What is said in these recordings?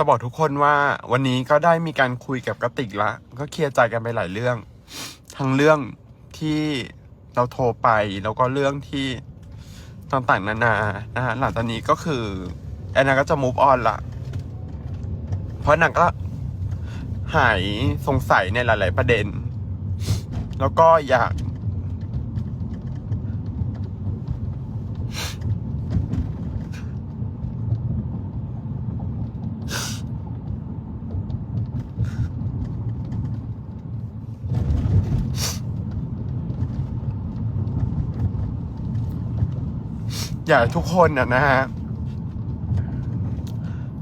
จะบอกทุกคนว่าวันนี้ก็ได้มีการคุยกับกระติกละ ก็เคลียร์ใจกันไปหลายเรื่อง ทั้งเรื่องที่เราโทรไปแล้วก็เรื่องที่ต่างๆนานานะฮะหลังจากนี้ก็คือแอนนาก็จะ move on ละ เพราะนางก็หายสงสัยในหลาย ๆ ประเด็น แล้วก็อยาก อยากทุกคนนะนะฮะ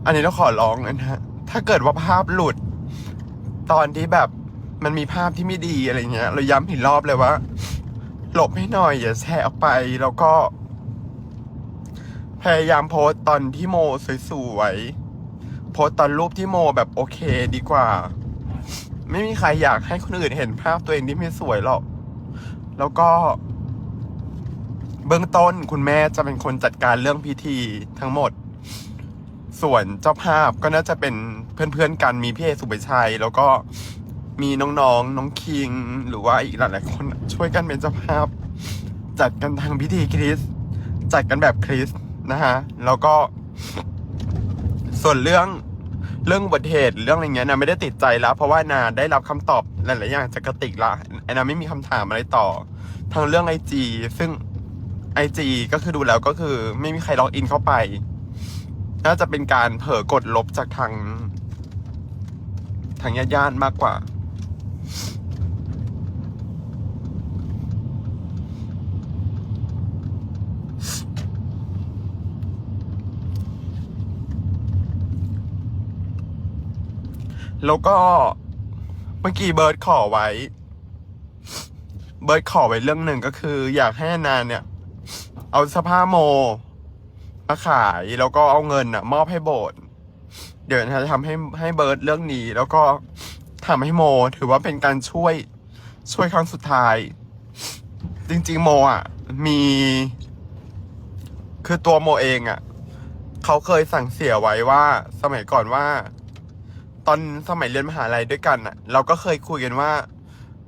อันนี้เราขอร้องนะฮะ ถ้าเกิดว่าภาพหลุด ตอนที่แบบมันมีภาพที่ไม่ดีอะไรเงี้ย เราย้ำอีกรอบเลยว่า หลบให้หน่อย อย่าแชร์ออกไปแล้วก็ พยายามโพสต์ตอนที่โมสวยๆ โพสต์ตอนรูปที่โมแบบโอเคดีกว่า ไม่มีใครอยากให้คนอื่นเห็นภาพตัวเองที่ไม่สวยหรอก แล้วก็ เบื้องต้นคุณแม่จะเป็นคนจัดการเรื่องพิธีทั้งหมด ส่วนเจ้าภาพก็น่าจะเป็นเพื่อนๆกันมีพี่เอสุปชัย แล้วก็มีน้องๆ น้องคิง หรือว่าอีกหลายๆคนช่วยกันเป็นเจ้าภาพ จัดกันทางพิธีคริสจัดกันแบบคริสนะฮะ แล้วก็ ส่วนเรื่องเรื่องอุบัติเหตุเรื่องอะไรเงี้ยนะไม่ได้ติดใจแล้ว เพราะว่านาได้รับคำตอบหลายๆอย่างจากกระติกละแอนนาไม่มีคำถามอะไรต่อ ทางเรื่องไอจีซึ่ง ไอจีก็คือดูแล้วก็คือไม่มีใครล็อกอินเข้าไป น่าจะเป็นการเผลอกดลบจากทาง ทางญาติญาติมากกว่า แล้วก็เมื่อกี้เบิร์ดขอไว้ เบิร์ดขอไว้เรื่องหนึ่งก็คือ อยากให้แอนเนี่ย เอาเสภาโมมาขายแล้วก็เอาเงินอะมอบให้โบสถ์เดี๋ยวจะทำให้ให้เบิร์ดเรื่องนี้ แล้วก็ทำให้โม ถือว่าเป็นการช่วยช่วยครั้งสุดท้าย จริง ๆ โมอะมี คือตัวโมเองอะเขาเคยสั่งเสียไว้ว่า สมัยก่อนว่า ตอนสมัยเรียนมหาลัยด้วยกันอะเราก็เคยคุยกันว่า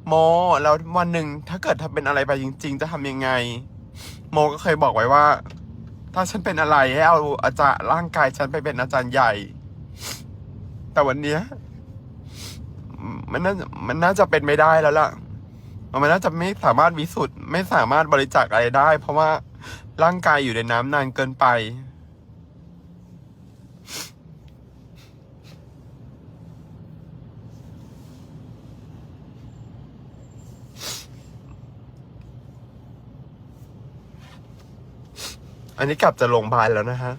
โม แล้ววันหนึ่งถ้าเกิดทำเป็นอะไรไปจริง ๆ จะทำยังไง โมก็เคยบอกไว้ว่า ถ้าฉันเป็นอะไรให้เอาอาจารย์ร่างกายฉันไปเป็นอาจารย์ใหญ่ แต่วันเนี้ยมันน่ามันน่าจะเป็นไม่ได้แล้วล่ะ มันน่าจะไม่สามารถวิสุทธ์ไม่สามารถบริจาคอะไรได้ เพราะว่าร่างกายอยู่ในน้ำนานเกินไป อันนี้กลับจะลงพยายแล้วนะฮะ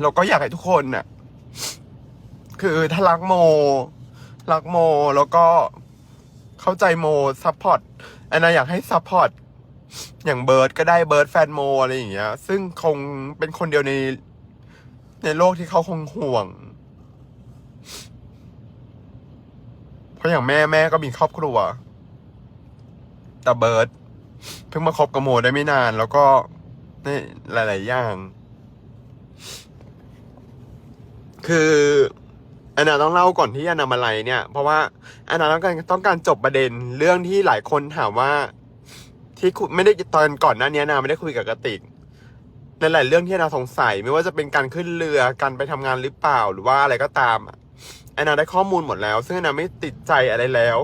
เราก็อยากให้ทุกคนน่ะ คือถ้ารักโม รักโมแล้วก็เข้าใจโมซัพพอร์ตอันนั้นอยากให้ซัพพอร์ตอย่างเบิร์ดก็ได้เบิร์ดแฟนโมอะไรอย่างเงี้ย ซึ่งคงเป็นคนเดียวใน ในโลกที่เขาคงห่วง เพราะอย่างแม่แม่ก็มีครอบครัว แต่เบิร์ดเพิ่งมาคบกับโมได้ไม่นาน แล้วก็ ในหลาย ๆ อย่าง คือแอนนาต้องเล่าก่อนที่แอนนามาไล่เนี่ย เพราะว่าแอนนาต้องการต้องการจบประเด็นเรื่องที่หลายคนถามว่า ที่คุยไม่ได้ตอนก่อนหน้านี้นาไม่ได้คุยกับกระติกในหลายเรื่องที่นาสงสัย ไม่ว่าจะเป็นการขึ้นเรือการไปทำงานหรือเปล่าหรือว่าอะไรก็ตามอะแอนนาได้ข้อมูลหมดแล้ว ซึ่งแอนนาไม่ติดใจอะไรแล้ว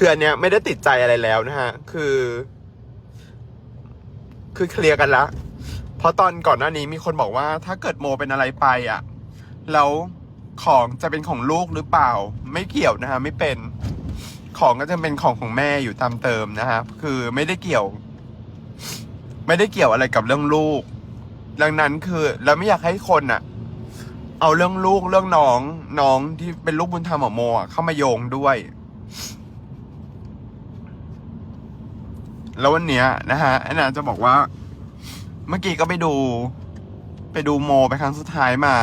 คืออันเนี้ยไม่ได้ติดใจอะไรแล้วนะฮะ คือ คือเคลียร์กันละ เพราะตอนก่อนหน้านี้มีคนบอกว่า ถ้าเกิดโมเป็นอะไรไปอะ แล้วของจะเป็นของลูกหรือเปล่า ไม่เกี่ยวนะฮะ ไม่เป็น ของก็จะเป็นของของแม่อยู่ตามเติมนะฮะ คือไม่ได้เกี่ยว ไม่ได้เกี่ยวอะไรกับเรื่องลูก ดังนั้นคือเราไม่อยากให้คนอะเอาเรื่องลูกเรื่องน้องน้องที่เป็นลูกบุญธรรมของโมเข้ามาโยงด้วย แล้ววันเนี้ยนะฮะแอนนาจะบอกว่า เมื่อกี้ก็ไปดู ไปดูโมไปครั้งสุดท้ายมา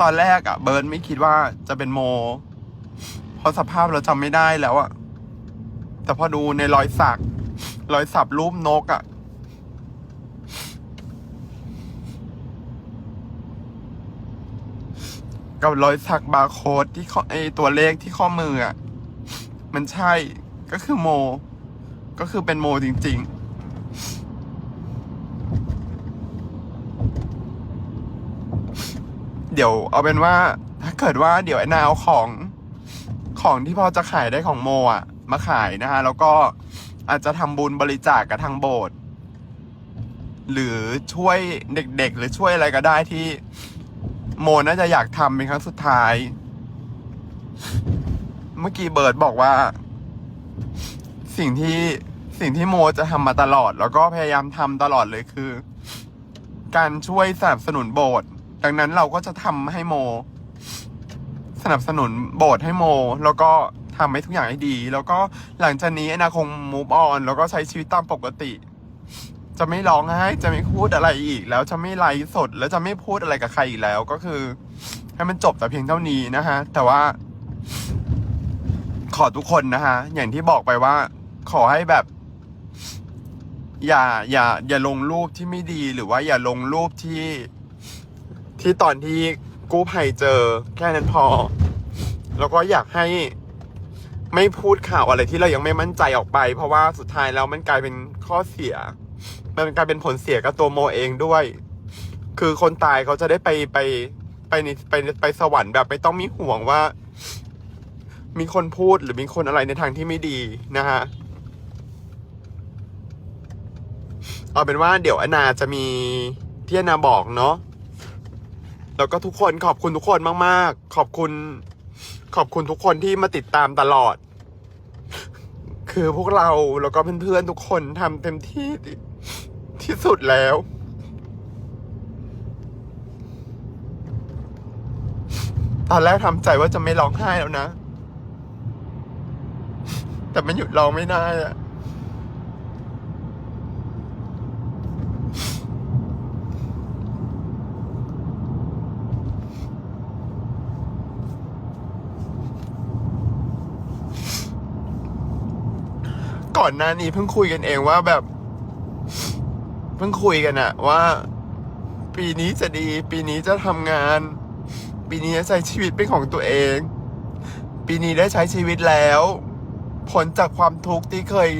ตอนแรกอะเบิร์ดไม่คิดว่าจะเป็นโมเพราะสภาพเราจำไม่ได้แล้วอะแต่พอดูในรอยสัก รอยสับรูปนกอะ่ะกับรอยสักบาร์โค้ดที่ข้อไอตัวเลขที่ข้อมืออะ่ะ มันใช่ ก็คือโม ก็คือเป็นโมจริง ๆเดี๋ยวเอาเป็นว่าถ้าเกิดว่าเดี๋ยวไอ้นาเอาของของที่พอจะขายได้ของโมอะ มาขายนะฮะแล้วก็อาจจะทำบุญบริจาคกับทางโบสถ์หรือช่วยเด็กๆ หรือช่วยอะไรก็ได้ที่โมน่าจะอยากทำเป็นครั้งสุดท้าย เมื่อกี้เบิร์ดบอกว่า สิ่งที่สิ่งที่โมจะทำมาตลอด แล้วก็พยายามทำตลอดเลยคือ การช่วยสนับสนุนโบสถ์ดังนั้นเราก็จะทำให้โม สนับสนุนโบสถ์ให้โม แล้วก็ทำให้ทุกอย่างให้ดี แล้วก็หลังจากนี้อนาคง move on แล้วก็ใช้ชีวิตตามปกติ จะไม่ร้องไห้จะไม่พูดอะไรอีก แล้วจะไม่ไลฟ์สด แล้วจะไม่พูดอะไรกับใครอีกแล้วก็คือ ให้มันจบแต่เพียงเท่านี้นะฮะ แต่ว่า ขอทุกคนนะฮะอย่างที่บอกไปว่า ขอให้แบบ อย่า อย่า อย่าลงรูปที่ไม่ดีหรือว่าอย่าลงรูปที่ ที่ตอนที่กู้ภัยเจอ แค่นั้นพอ แล้วก็อยากให้ไม่พูดข่าวอะไรที่เรายังไม่มั่นใจออกไป เพราะว่าสุดท้ายแล้วมันกลายเป็นข้อเสีย มันกลายเป็นผลเสียกับตัวโมเองด้วย คือคนตายเขาจะได้ไปไปไปไปไปสวรรค์แบบไม่ต้องมีห่วงว่า มีคนพูดหรือมีคนอะไรในทางที่ไม่ดีนะฮะเอาเป็นว่าเดี๋ยวอนาจะมีที่อนาบอกเนาะแล้วก็ทุกคนขอบคุณทุกคนมาก ๆ ขอบคุณ ขอบคุณทุกคนที่มาติดตามตลอด คือพวกเราแล้วก็เพื่อนๆทุกคนทำเต็มที่ที่ที่สุดแล้ว ตอนแรกทำใจว่าจะไม่ร้องไห้แล้วนะ แต่มันหยุดเร้องไม่ได้อะก่อนหน้านี้เพิ่งคุยกันเองว่าแบบ เพิ่งคุยกันอะว่า ปีนี้จะดี ปีนี้จะทำงาน ปีนี้จะใช้ชีวิตเป็นของตัวเอง ปีนี้ได้ใช้ชีวิตแล้ว ผลจากความทุกข์ที่เคย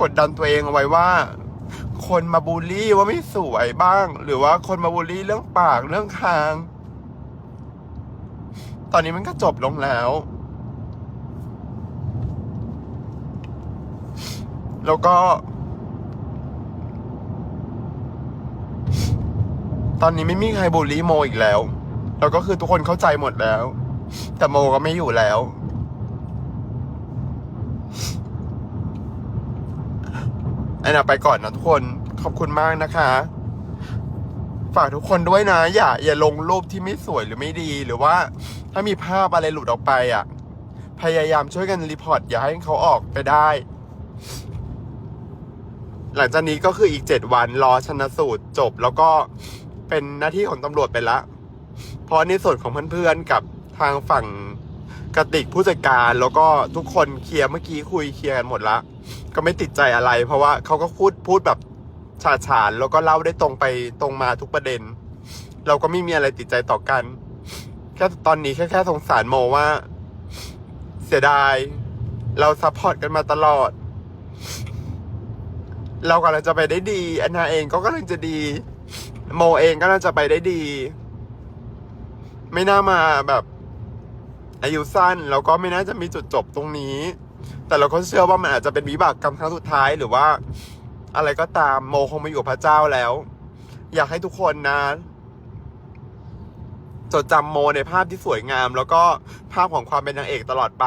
กดดันตัวเองเอาไว้ว่า คนมาบูลลี่ว่าไม่สวยบ้าง หรือว่าคนมาบูลลี่เรื่องปากเรื่องคาง ตอนนี้มันก็จบลงแล้ว แล้วก็ ตอนนี้ไม่มีใครบูลลี่โมอีกแล้ว แล้วก็คือทุกคนเข้าใจหมดแล้ว แต่โมก็ไม่อยู่แล้ว อันน่ะไปก่อนนะทุกคนขอบคุณมากนะคะ ฝากทุกคนด้วยนะ อย่า อย่าลงรูปที่ไม่สวยหรือไม่ดี หรือว่าถ้ามีภาพอะไรหลุดออกไปอะ พยายามช่วยกันรีพอร์ตอย่าให้เขาออกไปได้ หลังจากนี้ก็คืออีกเจ็ดวันรอชนสูตรจบแล้วก็เป็นหน้าที่ของตำรวจไปละ เพราะในส่วนของเพื่อนๆกับทางฝั่ง กติกผู้จัดการแล้วก็ทุกคนเคลียร์เมื่อกี้คุยเคลียร์กันหมดละ ก็ไม่ติดใจอะไร เพราะว่าเขาก็พูดพูดแบบฉาฉานแล้วก็เล่าได้ตรงไปตรงมาทุกประเด็น เราก็ไม่มีอะไรติดใจต่อกันแค่ตอนนี้แค่แค่สงสารโมว่า เสียดาย เราซัพพอร์ตกันมาตลอด เรากำลังจะไปได้ดีแอนนาเองก็กำลังจะดี โมเองก็น่าจะไปได้ดี ไม่น่ามาแบบ อายุสั้นแล้วก็ไม่น่าจะมีจุดจบตรงนี้ แต่เราก็เชื่อว่ามันอาจจะเป็นวิบากกรรมครั้งสุดท้ายหรือว่า อะไรก็ตามโมคงมาอยู่กับพระเจ้าแล้ว อยากให้ทุกคนนะจดจำโมในภาพที่สวยงาม แล้วก็ภาพของความเป็นนางเอกตลอดไป